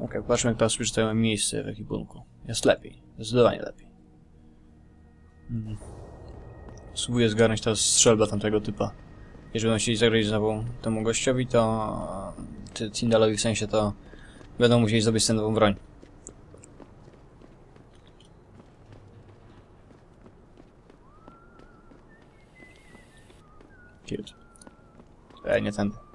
Okej, patrzmy jak teraz przeczytałem miejsce w ekwipunku. Jest lepiej. Zdecydowanie lepiej. Mhm. Spróbuję zgarnąć teraz strzelbę tamtego typa. Jeżeli będą chcieli zagrać znowu temu gościowi, to... Ty, Tindalowi w sensie, to... Będą musieli zdobyć sobie nową broń. Cute. Ej, nie tędy.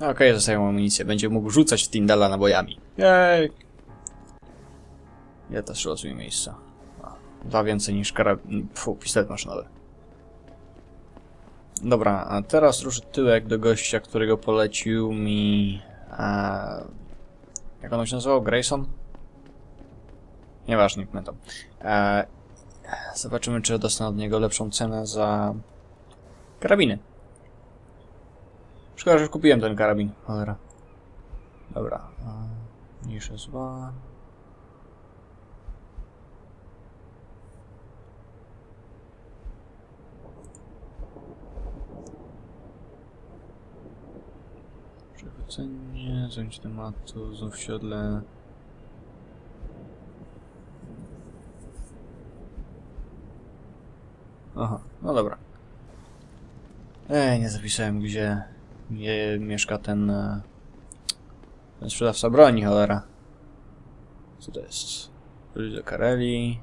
Okej, zostają amunicję. Będzie mógł rzucać w Tindala nabojami. Jej! Ja też rozumiem miejsca. Dwa więcej niż karabin... Fu, pistolet maszynowy. Dobra, a teraz ruszę tyłek do gościa, którego polecił mi... A, jak on się nazywał? Grayson? Nieważne, nie pamiętam. E, zobaczymy, czy dostanę od niego lepszą cenę za karabiny. Szkoda, że już kupiłem ten karabin. Cholera. Dobra. e, Mniejsze zła. Przechwycenie, zajęcie tematu, znów w siodle. Aha, no dobra. Ej, nie zapisałem, gdzie je, mieszka ten, e, ten sprzedawca broni, cholera. Co to jest? Wróć do Kareli.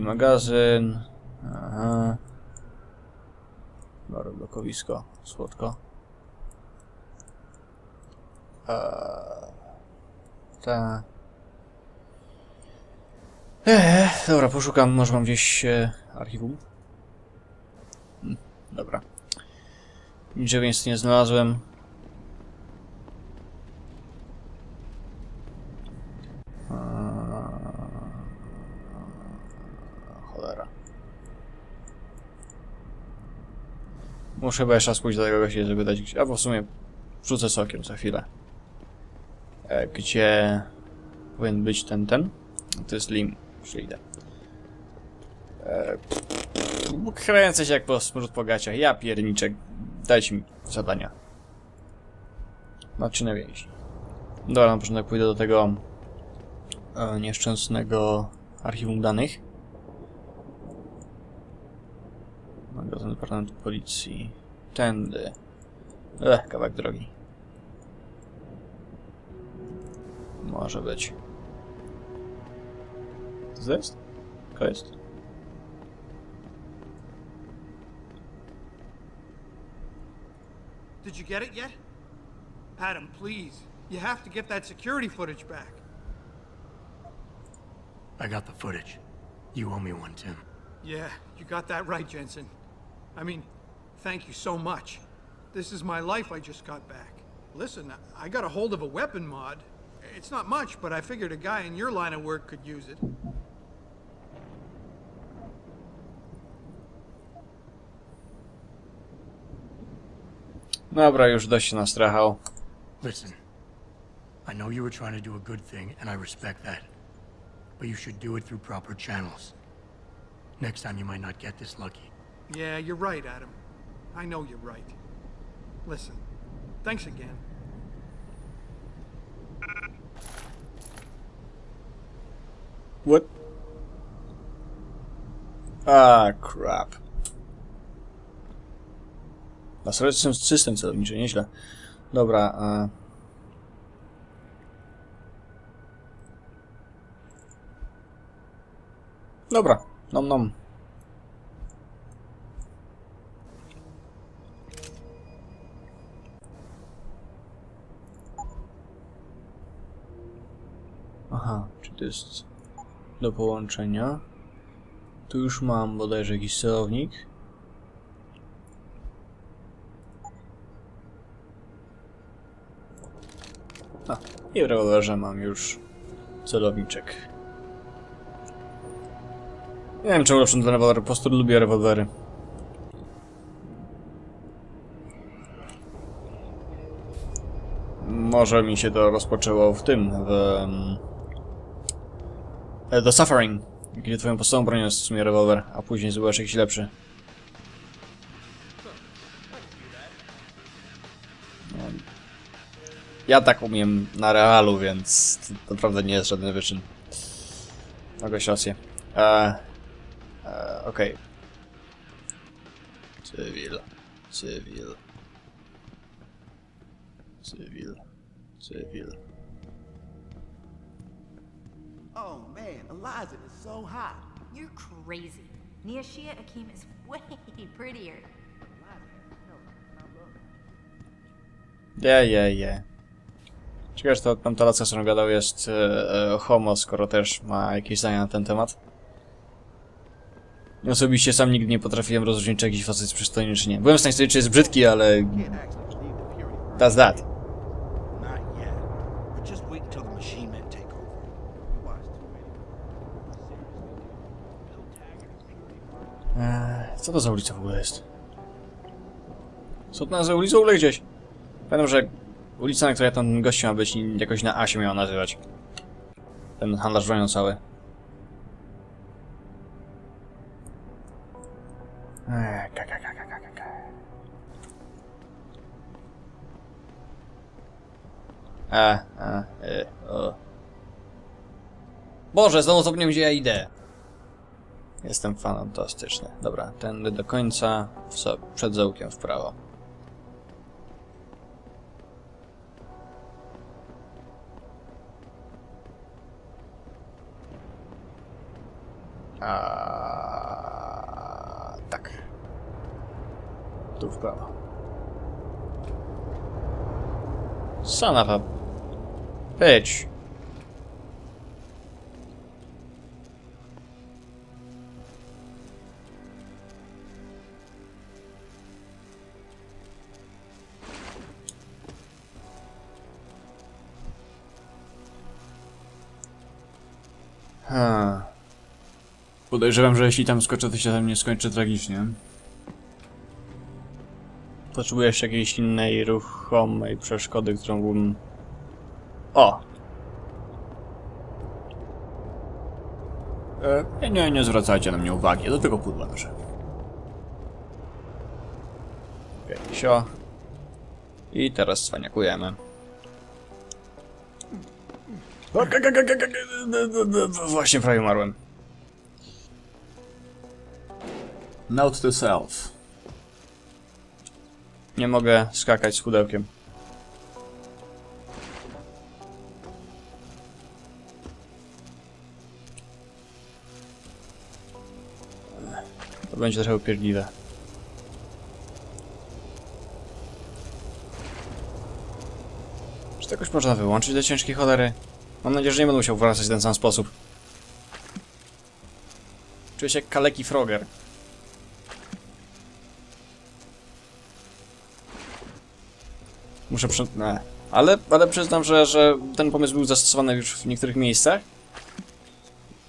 Magazyn. Aha. Dobra, blokowisko. Słodko. Eee, ta. Eee, dobra, poszukam, może mam gdzieś e, archiwum. Hmm, dobra. Niczego nic nie znalazłem. Cholera. Muszę chyba jeszcze raz pójść do tego gościa, żeby dać gdzieś... W sumie rzucę sokiem za chwilę. E, gdzie powinien być ten, ten? To jest Lim. Idę. E, kręcę się jak po smród po gaciach. Ja pierniczek. Dajcie mi zadania. Naczyny więźni. Dobra, na początek pójdę do tego e, nieszczęsnego archiwum danych. Magazyn Departamentu Policji. Tędy. Ech, kawałek drogi. Może być. To jest? To jest? Did you get it yet? Adam, please. You have to get that security footage back. I got the footage. You owe me one, Tim. Yeah, you got that right, Jensen. I mean, thank you so much. This is my life I just got back. Listen, I got a hold of a weapon mod. It's not much, but I figured a guy in your line of work could use it. Dobra, już dość się nastrachał. Listen, I know you were trying to do a good thing, and I respect that. But you should do it through proper channels. Next time you might not get this lucky. Yeah, you're right, Adam. I know you're right. Listen, thanks again. What? Ah, crap. Laseryczny system celowniczy, nieźle. Dobra, a... Dobra, nom nom. Aha, czy to jest do połączenia. Tu już mam bodajże jakiś celownik. A, i w rewolwerze mam już celowniczek. Nie wiem czemu lepszą ten rewolwer, po prostu lubię rewolwery. Może mi się to rozpoczęło w tym, w... The Suffering, gdzie twoją podstawą bronią jest w sumie rewolwer, a później zdobywasz jakiś lepszy. Ja tak umiem na realu, więc to naprawdę nie jest żaden wyczyn. Mogłeś rację. E, e, Okej. Cywil. Cywil. Cywil. Cywil. Oh man, Eliza is so hot. You're crazy. Niashia Akim is way prettier. Je, je, je. Ciekawe, że to tamta laska, z którą gadał, jest e, e, homo, skoro też ma jakieś zdania na ten temat. Osobiście sam nigdy nie potrafiłem rozróżnić, czy jakiś facet jest przystojny, czy nie. Byłem w stanie stwierdzić, czy jest brzydki, ale... That's that. Eee, co to za ulica w ogóle jest? Co to za ulicą ule gdzieś? Pamiętam, że ulica, na której ten gościu ma być, jakoś na A się miała nazywać. Ten handlarz bronią cały. Eee, ka, ka. E, o. Boże, znowu zapomniałem gdzie ja idę. Jestem fantastyczny. Dobra, tędy do końca, w przed zaułkiem w prawo. A tak. Tu w prawo. Son of a bitch. Ha. Podejrzewam, że jeśli tam skoczę, to się tam nie skończy tragicznie. Potrzebuję jeszcze jakiejś innej ruchomej przeszkody, którą bym... O! E, nie, nie zwracajcie na mnie uwagi, do tego pudła nasze. Okej, sio. I teraz cwaniakujemy. Właśnie prawie umarłem. Note to self. Nie mogę skakać z pudełkiem. To będzie trochę upierdliwe. Czy to jakoś można wyłączyć do ciężkiej cholery? Mam nadzieję, że nie będę musiał wracać w ten sam sposób. Czuję się jak kaleki Frogger. Muszę przy... Ale, ale przyznam, że, że ten pomysł był zastosowany już w niektórych miejscach.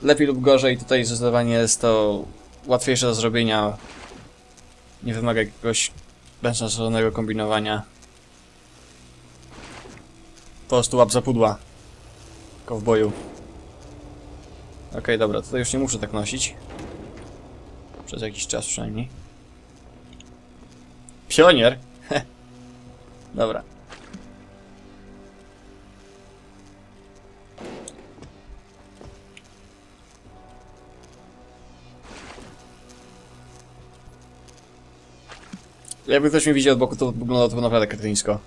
Lepiej lub gorzej, tutaj zdecydowanie jest to łatwiejsze do zrobienia. Nie wymaga jakiegoś bezsensownego kombinowania. Po prostu łap za pudła. Kowboju. Okej, dobra, tutaj już nie muszę tak nosić. Przez jakiś czas przynajmniej. Pionier? Dobra. Jakby ktoś mnie widział od boku, to wygląda to naprawdę kretyńsko.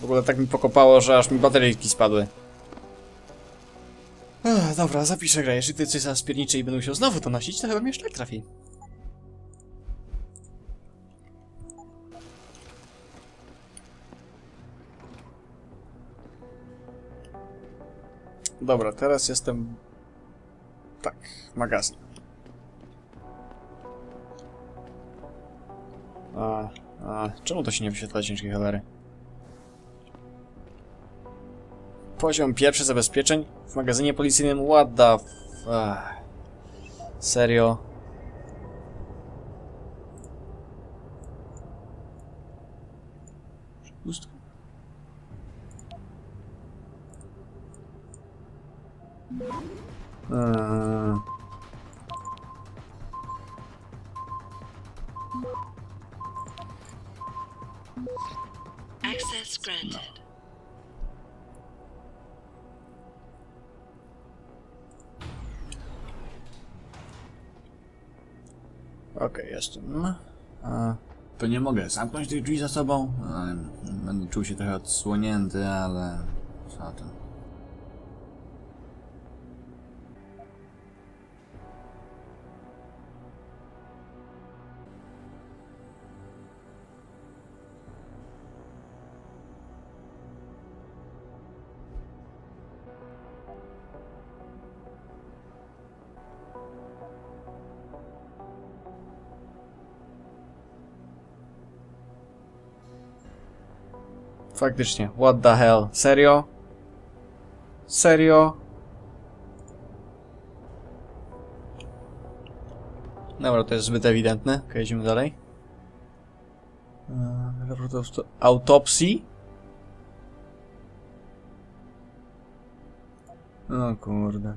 W ogóle tak mi pokopało, że aż mi bateryjki spadły. Dobra, zapiszę grę. Jeżeli ty coś zaraz pierniczy i będę musiał znowu to nosić, to chyba mnie tak trafi. Dobra, teraz jestem... Tak, magazyn. A, a, czemu to się nie wyświetla ciężkiej cholery? Poziom pierwszy zabezpieczeń w magazynie policyjnym. What the f... Serio? Eee. Access granted. Okej, jestem. A, to nie mogę zamknąć tych drzwi za sobą? A, Będę czuł się trochę odsłonięty, ale... Co tam? Faktycznie, what the hell? Serio? Serio? Dobra, to jest zbyt ewidentne. Okej, idziemy dalej. Eee, Autopsji? O kurde.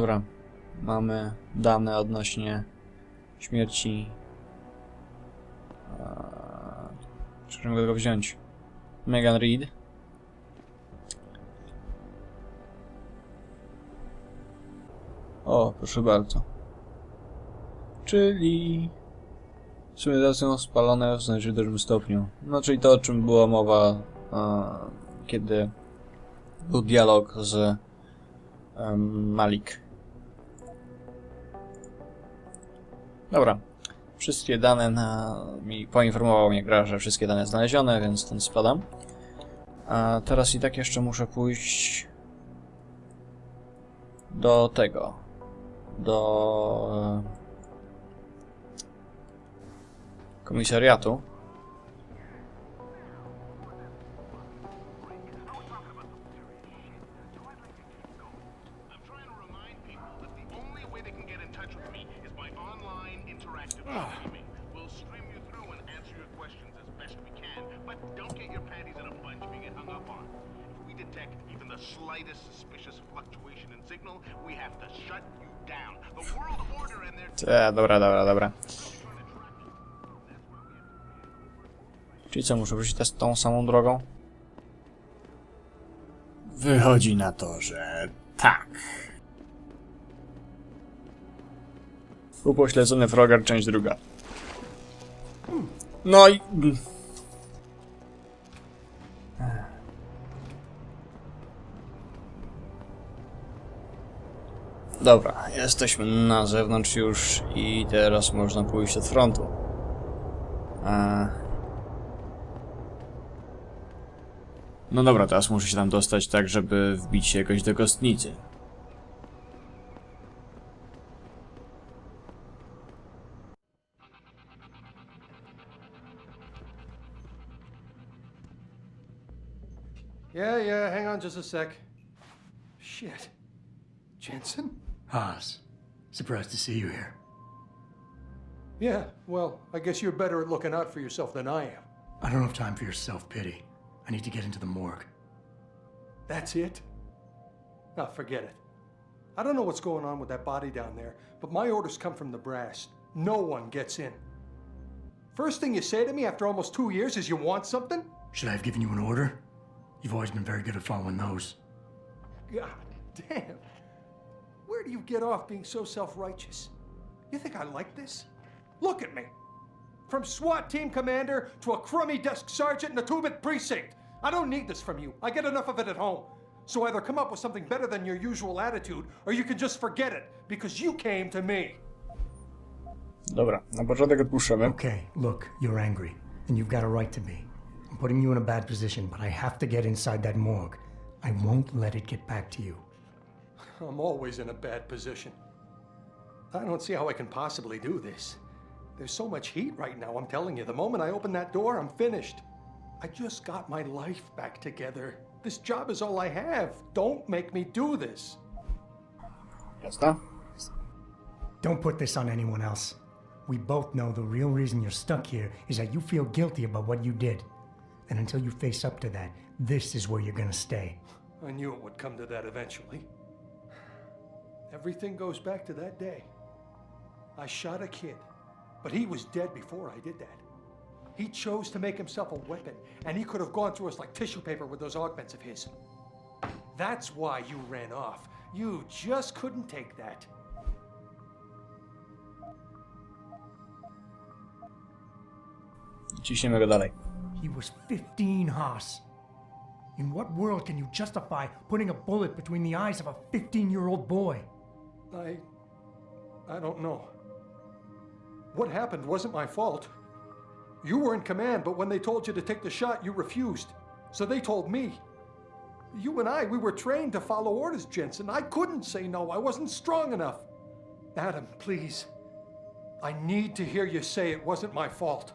Dobra. Mamy dane odnośnie śmierci. Eee, go wziąć? Megan Reed. O, proszę bardzo. Czyli... Cywilizacją spalone w znacznie dużym stopniu. No, czyli to, o czym była mowa, e, kiedy był dialog z Malik. Dobra. Wszystkie dane na... mi poinformował mnie gra, że wszystkie dane znalezione, więc ten spadam. A teraz i tak jeszcze muszę pójść do tego. Do e, komisariatu. Interactive streaming. We'll stream you through and answer your questions as best we can, but don't get your panties in a bunch get hung up on. If we detect even the slightest suspicious fluctuation in signal, we have to shut you down. The world order and their dobra, dobra, dobra. Czyli co, muszę wrócić też tą samą drogą? Wychodzi na to, że tak. Upośledzony Frogar, część druga. No i... Dobra, jesteśmy na zewnątrz już i teraz można pójść od frontu. A... No dobra, teraz muszę się tam dostać tak, żeby wbić się jakoś do kostnicy. On just a sec. Shit. Jensen? Haas, surprised to see you here. Yeah, well, I guess you're better at looking out for yourself than I am. I don't have time for your self-pity. I need to get into the morgue. That's it? Ah, forget it. I don't know what's going on with that body down there, but my orders come from the brass. No one gets in. First thing you say to me after almost two years is you want something? Should I have given you an order? You've always been very good at following those. God damn. Where do you get off being so self righteous? You think I like this? Look at me. From SWAT team commander to a crummy desk sergeant in the 2 bit precinct. I don't need this from you. I get enough of it at home. So either come up with something better than your usual attitude, or you can just forget it, because you came to me. Dobra, na początek odpuszczamy. Okay, look, you're angry, and you've got a right to be. I'm putting you in a bad position, but I have to get inside that morgue. I won't let it get back to you. I'm always in a bad position. I don't see how I can possibly do this. There's so much heat right now, I'm telling you. The moment I open that door, I'm finished. I just got my life back together. This job is all I have. Don't make me do this. Jasne? Don't put this on anyone else. We both know the real reason you're stuck here is that you feel guilty about what you did. And until you face up to that, this is where you're gonna stay. I knew it would come to that eventually. Everything goes back to that day. I shot a kid, but he was dead before I did that. He chose to make himself a weapon, and he could have gone through us like tissue paper with those augments of his. That's why you ran off. You just couldn't take that. Ciśniemy go dalej. He was 15, Haas. In what world can you justify putting a bullet between the eyes of a 15 year old boy? I. I don't know. What happened wasn't my fault. You were in command, but when they told you to take the shot, you refused. So they told me. You and I, we were trained to follow orders, Jensen. I couldn't say no. I wasn't strong enough. Adam, please. I need to hear you say it wasn't my fault.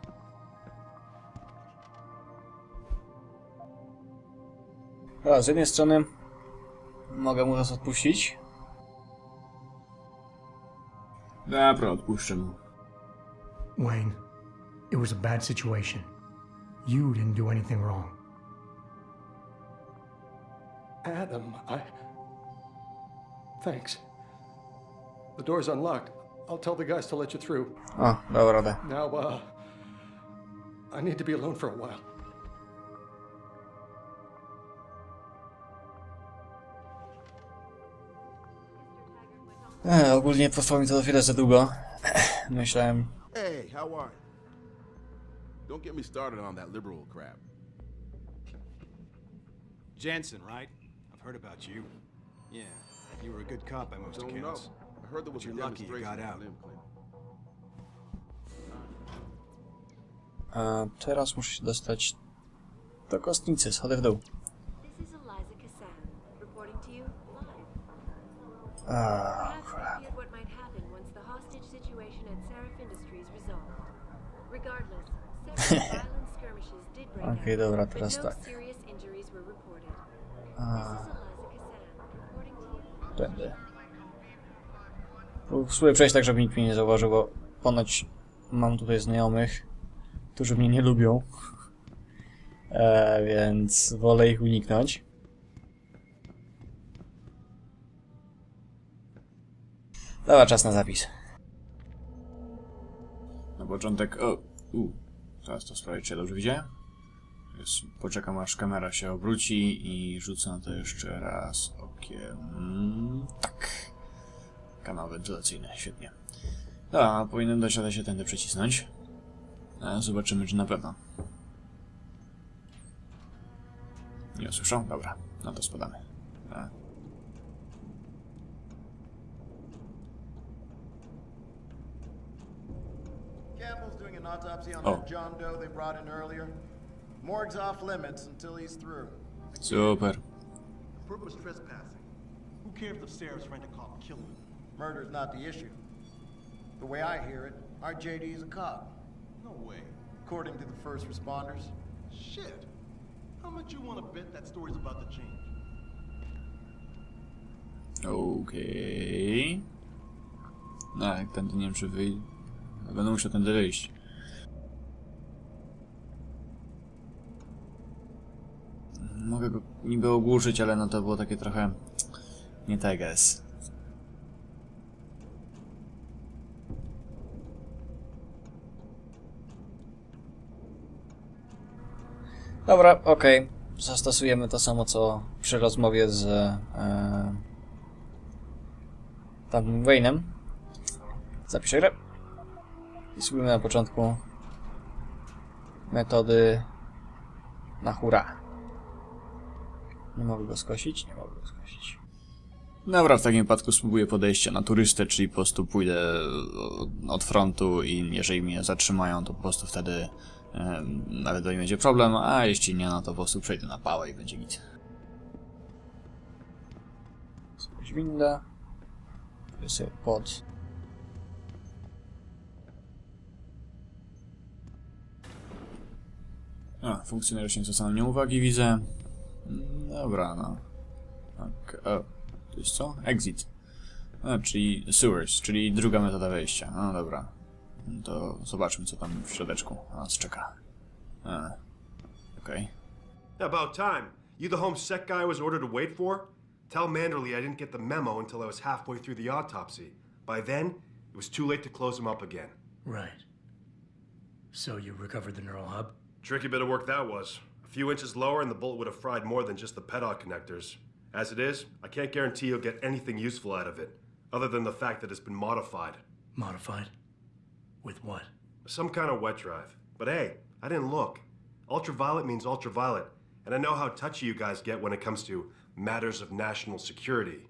A, z jednej strony mogę mu nas odpuścić. Dobra, odpuszczę mu. Wayne, it was a bad situation. You didn't do anything wrong. Adam, I. Thanks. The door's unlocked. I'll tell the guys to let you through. O, dał radę. Now, uh. I need to be alone for a while. E, ogólnie potrwało mi to chwilę za długo. Myślałem, Hey, how are you? Don't get me started on that liberal crap. Jensen, right? I've heard about you. Yeah, you were a good cop by most Don't know. accounts. I heard there was But a you're lucky you got out. A teraz muszę się dostać do kostnicy, schody w dół. This Okej, out, dobra, teraz tak. A, tędy. Spróbuję przejść tak, żeby nikt mnie nie zauważył, bo ponoć mam tutaj znajomych, którzy mnie nie lubią. E, więc wolę ich uniknąć. Dobra, czas na zapis. Na początek... O, u, teraz to sprawdzić, czy ja dobrze. Jest, poczekam aż kamera się obróci i rzucę na to jeszcze raz okiem. Tak. Kanał wentylacyjny, świetnie. Dobra, powinienem dać radę się tędy przycisnąć. E, Zobaczymy, czy na pewno. Nie usłyszą? Dobra, no to spadamy. E, an autopsy on Oh. that John Doe they brought in earlier. Morgue's off limits until he's through. Super. Brooke was trespassing. Who cares if Sarah's friend a cop killed him? Murder's not the issue. The way I hear it, our JD is a cop, No way. according to the first responders. Shit. How much you want to bet that story's about to change? Okej. No, jak tędy nie wiem, czy wyjść. Będę musiał tędy wyjść. Mogę go niby ogłuszyć, ale no to było takie trochę... Nie teges. Dobra, okej. Zastosujemy to samo, co przy rozmowie z... E, tam Wayne'em. Zapiszę grę. I spróbujmy na początku metody na hura. Nie mogę go skosić? Nie mogę go skosić. Dobra, w takim wypadku spróbuję podejścia na turystę, czyli po prostu pójdę e, od frontu i jeżeli mnie zatrzymają, to po prostu wtedy e, nawet nie będzie problem, a jeśli nie, no to po prostu przejdę na pałę i będzie git. Spójrz jest sobie pod. A, funkcjonariusz nie zwracają mnie uwagi, widzę. Dobra, no. Tak, o, to jest co? Exit. A, czyli sewers, czyli druga metoda wejścia. No dobra. To zobaczmy, co tam w środeczku na nas czeka. A, Okej. About time. You the home sec guy I was ordered to wait for? Tell Manderley I didn't get the memo until I was halfway through the autopsy. By then, it was too late to close him up again. Right. So you recovered the neural hub? Tricky bit of work that was. Few inches lower and the bullet would have fried more than just the pedal connectors. As it is, I can't guarantee you'll get anything useful out of it, other than the fact that it's been modified. Modified? With what? Some kind of wet drive. But hey, I didn't look. Ultraviolet means ultraviolet, and I know how touchy you guys get when it comes to matters of national security.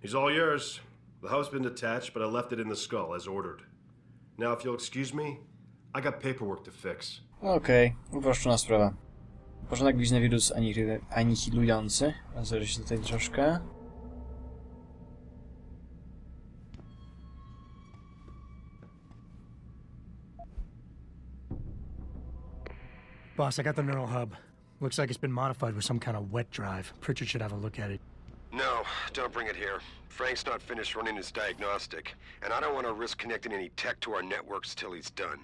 He's all yours. The hub's been detached, but I left it in the skull as ordered. Now, if you'll excuse me, I got paperwork to fix. Okej, uproszczona sprawa. Porządek wiznewirus anihil- anihilujący. Rozejrzę się tutaj troszkę. Boss, I got the neural hub. Looks like it's been modified with some kind of wet drive. Pritchard should have a look at it. No, don't bring it here. Frank's not finished running his diagnostic, and I don't want to risk connecting any tech to our networks till he's done.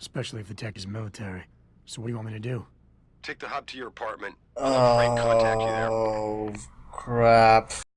Especially if the tech is military. So what do you want me to do? Take the hub to your apartment. I'll have Frank contact you there. Oh, crap.